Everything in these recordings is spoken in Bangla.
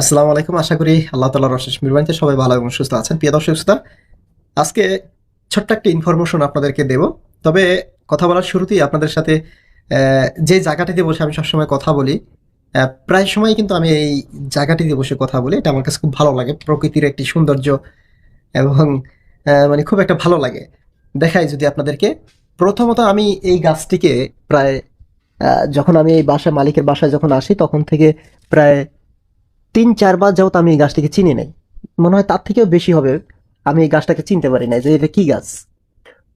আসসালামু আলাইকুম, আশা করি আল্লাহ তালার অশেষ মেহরবানিতে সবাই ভালো এবং সুস্থ আছেন। প্রিয় দর্শক শ্রোতা, আজকে ছোট্ট একটা ইনফরমেশন আপনাদেরকে দেব। তবে কথা বলার শুরুতেই আপনাদের সাথে যে জায়গাটিতে বসে আমি সবসময় কথা বলি প্রায় সময় কিন্তু আমি এই জায়গাটিতে বসে কথা বলি। এটা আমার কাছে খুব ভালো লাগে, প্রকৃতির একটি সৌন্দর্য এবং মানে খুব একটা ভালো লাগে। দেখাই যদি আপনাদেরকে, প্রথমত আমি এই গাছটিকে প্রায় যখন আমি এই বাসা মালিকের বাসায় যখন আসি, তখন থেকে প্রায় তিন চারবার যাওত আমি এই গাছটিকে চিনি নাই। মনে হয় তার থেকেও বেশি হবে, আমি এই গাছটাকে চিনতে পারি নাই যে এটা কি গাছ।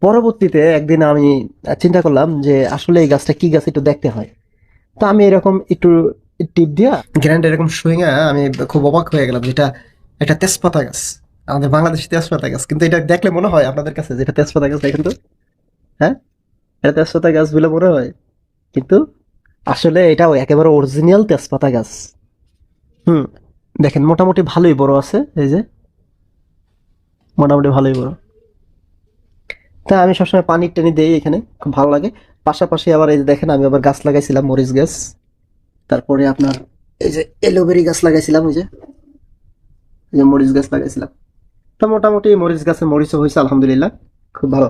পরবর্তীতে একদিন আমি চিন্তা করলাম যে আসলে এই গাছটা কি গাছ, একটু দেখতে হয়। তো আমি এরকম একটু টিপ দিয়া গ্র্যান্ড এরকম শুইঙা আমি খুব অবাক হয়ে গেলাম যেটা একটা তেজপাতা গাছ। আমাদের বাংলাদেশি তেজপাতা গাছ, কিন্তু এটা দেখলে মনে হয় আপনাদের কাছে যেটা তেজপাতা গাছ, দেখেন তো। হ্যাঁ? এটা তেজপাতা গাছ বলে মনে হয়। কিন্তু আসলে এটা একেবারে অরিজিনাল তেজপাতা গাছ। হুম, দেখেন, মোটামুটি ভালোই বড় আছে, এই যে। মোটামুটি ভালোই বড়। তা আমি সবসময় পানি টানি দেই এখানে, খুব ভালো লাগে। পাশাপাশি আবার এই যে দেখেন, আমি আবার গাছ লাগাইছিলাম, মরিচ গাছ। তারপরে আপনার এই যে এলোবেরি গাছ লাগাইছিলাম, ওই যে। এই যে মরিচ গাছ লাগাইছিলাম। তো মোটামুটি মরিচ গাছে মরিচও হয়েছে, আলহামদুলিল্লাহ, খুব ভালো।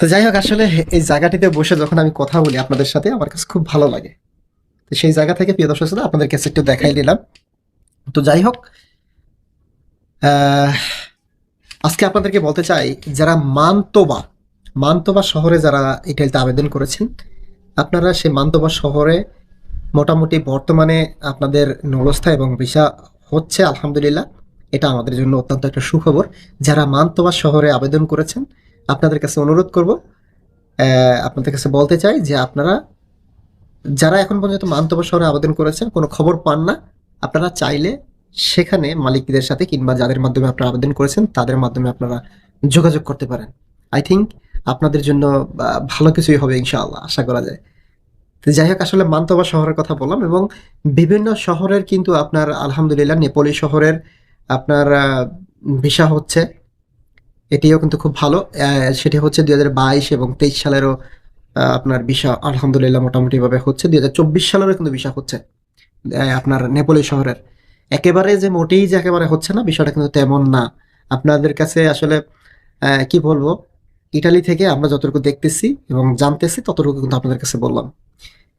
তো যাই হোক, আসলে এই জায়গাটিতে বসে যখন আমি কথা বলি আপনাদের সাথে, আমার কাছে খুব ভালো লাগে। সেই জায়গা থেকে প্রিয় দর্শক শ্রোতা, আপনাদের একটু দেখাই দিলাম। তো যাই হোক আজকে আপনাদেরকে বলতে চাই যারা মান্তবা মান্তবা শহরে যারা ইটালিতে আবেদন করেছেন আপনারা সেই মান্তবা শহরে মোটামুটি বর্তমানে আপনাদের নলস্থা এবং ভিসা হচ্ছে আলহামদুলিল্লাহ। এটা আমাদের জন্য অত্যন্ত একটা সুখবর। যারা মান্তবা শহরে আবেদন করেছেন আপনাদের কাছে অনুরোধ করব আপনাদের কাছে বলতে চাই যে আপনারা যারা এখন পর্যন্ত মান্তবা শহরে আবেদন করেছেন কোনো খবর পান না, আপনারা চাইলে সেখানে মালিকদের সাথে কিংবা যাদের মাধ্যমে আপনারা আবেদন করেছেন, তাদের মাধ্যমে আপনারা যোগাযোগ করতে পারেন। আই থিঙ্ক আপনাদের জন্য ভালো কিছুই হবে ইনশাআল্লাহ, আশা করা যায়। তো যাই হোক, আসলে মান্তবা শহরের কথা বললাম এবং বিভিন্ন শহরের কিন্তু আপনার, আলহামদুলিল্লাহ, নেপোলি শহরের আপনার ভিসা হচ্ছে। এটিও কিন্তু খুব ভালো। সেটি হচ্ছে দুই হাজার বাইশ এবং তেইশ সালেরও আপনার ভিসা আলহামদুলিল্লাহ মোটামুটি ভাবে হচ্ছে। দুই হাজার চব্বিশ সালেরও কিন্তু ভিসা হচ্ছে আপনার নেপোলি শহরের। একেবারে যে মোটেই যে একেবারে হচ্ছে না, বিষয়টা কিন্তু তেমন না। আপনাদের কাছে আসলে কি বলব? ইটালি থেকে আমরা যতটুকু দেখতেছি এবং জানতেছি, ততটুকু কিন্তু আপনাদের কাছে বললাম।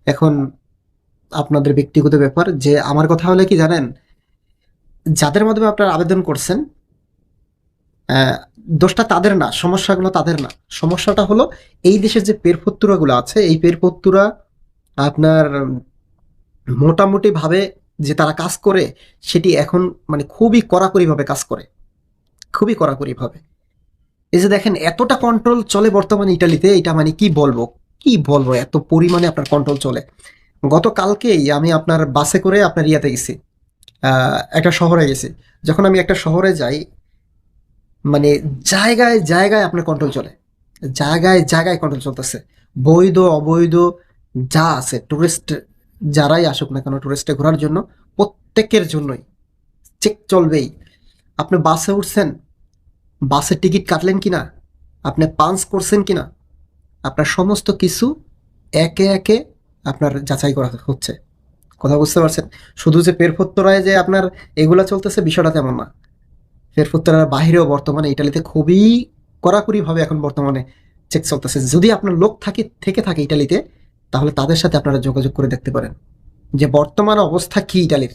এখন আপনাদের ব্যক্তিগত ব্যাপার, যে আমার কথা হলে কি জানেন, যাদের মাধ্যমে আপনারা আবেদন করছেন দোষটা তাদের না সমস্যাগুলো তাদের না। সমস্যাটা হলো এই দেশের যে পেরফত্তুরাগুলো আছে এই পেরফত্তুরা আপনার উম, মোটামুটি ভাবে যে তারা কাজ করে সেটি এখন মানে খুবই কড়াকড়ি ভাবে কাজ করে। খুবই কড়াকড়ি ভাবে এই যে দেখেন এতটা কন্ট্রোল চলে বর্তমানে ইটালিতে এটা মানে কি বলব? কি বলব? এত পরিমাণে আপনার কন্ট্রোল চলে। গতকালকেই আমি আপনার বাসে করে আপনার ইয়াতে গেছি। একটা শহরে গেছি। যখন আমি একটা শহরে যাই মানে জায়গায় জায়গায় আপনার কন্ট্রোল চলে। জায়গায় জায়গায় কন্ট্রোল চলতেছে। বৈধ, অবৈধ যা আছে টুরিস্ট যারাই আসুক না কেন টুরিস্টে ঘোরার জন্য প্রত্যেকের জন্যই চেক চলবেই। আপনি বাসে উঠছেন, বাসের টিকিট কাটলেন কি না আপনি পাঞ্চ করছেন কি না আপনার সমস্ত কিছু একে একে আপনার যাচাই করা হচ্ছে। কথা বুঝতে পারছেন? শুধু যে পেরফত্তরায় যে আপনার এগুলা চলতেছে, বিষয়টা তেমন না। পেরফত্তরার বাহিরেও বর্তমানে ইটালিতে খুবই কড়াকড়িভাবে এখন বর্তমানে চেক চলতেছে। যদি আপনার লোক থাকে, থেকে থাকে ইটালিতে, তাহলে তাদের সাথে আপনারা যোগাযোগ করে দেখতে পারেন যে বর্তমান অবস্থা কি ইটালির।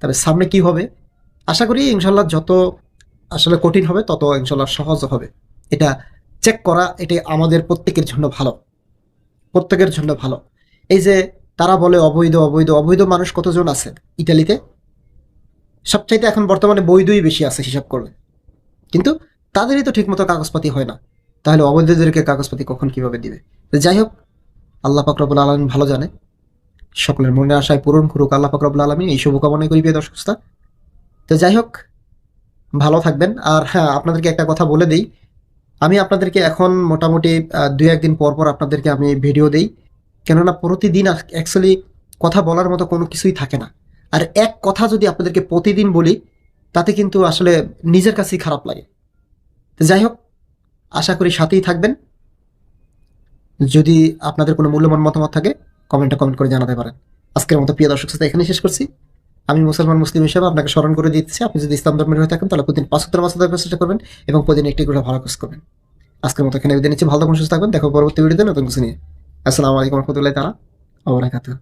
তবে সামনে কি হবে? আশা করি ইনশাল্লাহ যত আসলে কঠিন হবে, তত ইনশাল্লাহ সহজ হবে। এটা চেক করা, এটা আমাদের প্রত্যেকের জন্য ভালো। প্রত্যেকের জন্য ভালো। এই যে তারা বলে অবৈধ অবৈধ অবৈধ মানুষ কতজন আছে ইটালিতে? সবচাইতে এখন বর্তমানে বৈধই বেশি আছে হিসাব করলে কিন্তু তাদেরই তো ঠিকমতো কাগজপাতি হয় না। তাহলে অবৈধদেরকে কাগজপাতি কখন কীভাবে দিবে? যাই হোক, আল্লাহ পাকরবুল আলমিন ভালো জানে। সকলের মনে আশায় পূরণ করুক আল্লাহ পাকরবুল আলমিন। এই শুভকামনাই করি প্রিয় দর্শক। তো যাই হোক, ভালো থাকবেন। আর হ্যাঁ আপনাদেরকে একটা কথা বলে দিই। আমি আপনাদেরকে এখন মোটামুটি দু একদিন পর পর আপনাদেরকে আমি ভিডিও দেই। কেননা প্রতিদিন অ্যাকচুয়ালি কথা বলার মতো কোনো কিছুই থাকে না। আর এক কথা যদি আপনাদেরকে প্রতিদিন বলি, তাতে কিন্তু আসলে নিজের কাছেই খারাপ লাগে। যাই হোক, আশা করি সাথেই থাকবেন। যদি আপনাদের কোনো মূল্যবান মতামত থাকে, কমেন্টে কমেন্ট করে জানাতে পারেন। আজকের মতো প্রিয় দর্শক শ্রোতা এখানে শেষ করছি। আমি মুসলমান মুসলিম হিসেবে আপনাকে স্মরণ করে দিচ্ছি, আপনি যদি ইসলাম ধর্মের হয়ে থাকেন, তাহলে প্রতিদিন পাঁচ সত্তর মাস ধরে চেষ্টা করবেন এবং প্রতিদিন একটি করে ভালো কাজ করবেন। আজকের মতো এখানে বিদায় নিচ্ছি। ভালো থাকুন, সুস্থ থাকবেন। দেখো পরবর্তী ভিডিওতে নতুন কিছু নিয়ে। আসসালামু আলাইকুম রহমতুল্লাহ তারা